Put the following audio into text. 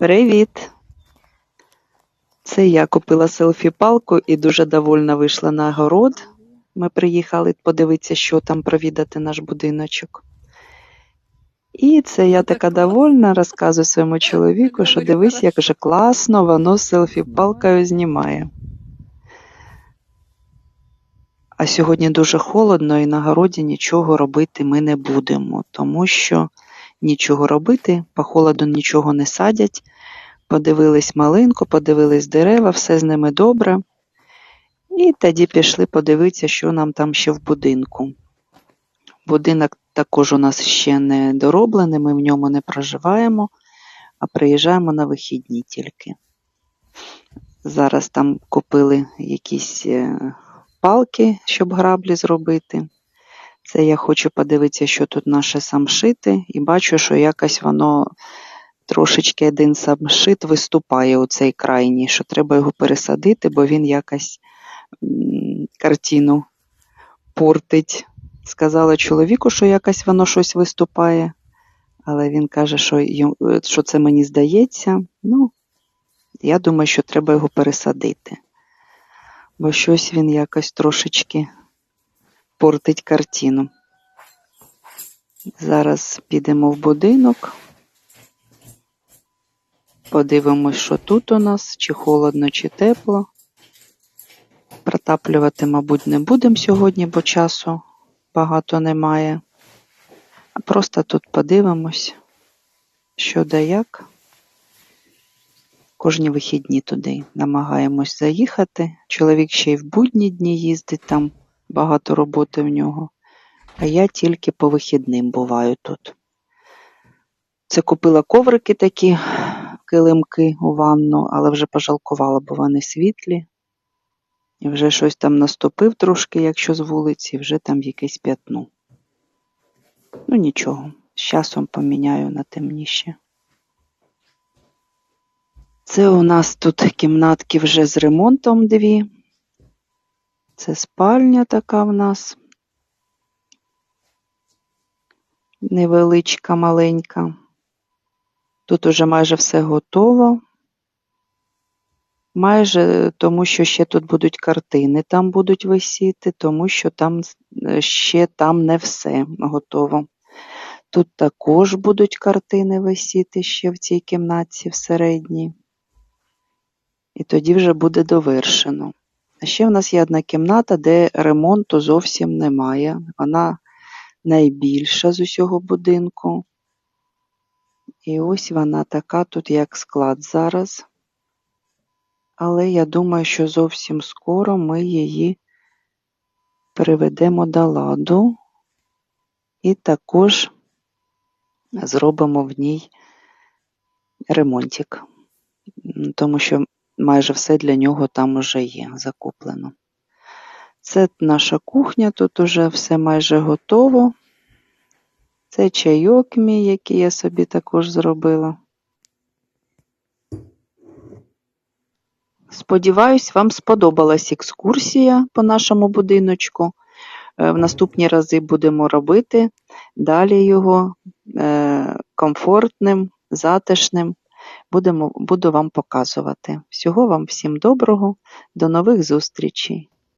Привіт! Це я купила селфі-палку і дуже довольна вийшла на город. Ми приїхали подивитися, що там провідати наш будиночок. І це я така довольна, розказую своєму чоловіку, що дивись, як же класно воно селфі-палкою знімає. А сьогодні дуже холодно і на городі нічого робити ми не будемо, тому що нічого робити, по холоду нічого не садять. Подивились малинку, подивились дерева, все з ними добре. І тоді пішли подивитися, що нам там ще в будинку. Будинок також у нас ще не дороблений, ми в ньому не проживаємо, а приїжджаємо на вихідні тільки. Зараз там купили якісь е, палки, щоб граблі зробити. Це я хочу подивитися, що тут наше самшити, і бачу, що якось воно трошечки один самшит виступає у цей крайній, що треба його пересадити, бо він якось картину портить. Сказала чоловіку, що якось воно щось виступає, але він каже, що, йому- що це мені здається. Ну, я думаю, що треба його пересадити. Бо щось він якось трошечки портить картину. Зараз підемо в будинок. Подивимось, що тут у нас, чи холодно, чи тепло. Протаплювати, мабуть, не будемо сьогодні, бо часу багато немає. Просто тут подивимось, що да як. Кожні вихідні туди намагаємось заїхати. Чоловік ще й в будні дні їздить, там багато роботи в нього. А я тільки по вихідним буваю тут. Це купила коврики такі, килимки у ванну, але вже пожалкувала, бо вони світлі. І вже щось там наступив трошки, якщо з вулиці, вже там якесь п'ятно. Ну нічого, з часом поміняю на темніше. Це у нас тут кімнатки вже з ремонтом дві. Це спальня така в нас. Невеличка, маленька. Тут уже майже все готово. Майже тому, що ще тут будуть картини, там будуть висіти, тому що там е, ще там не все готово. Тут також будуть картини висіти ще в цій кімнатці в середній. І тоді вже буде довершено. Ще в нас є одна кімната, де ремонту зовсім немає. Вона найбільша з усього будинку. І ось вона така тут, як склад зараз. Але я думаю, що зовсім скоро ми її приведемо до ладу і також зробимо в ній ремонтик, тому що майже все для нього там уже є закуплено. Це наша кухня, тут уже все майже готово. Це чайок мій, який я собі також зробила. Сподіваюсь, вам сподобалась екскурсія по нашому будиночку. Е, В наступні рази будемо робити далі його е, комфортним, затишним. Будемо, буду вам показувати. Всього вам всім доброго, до нових зустрічей!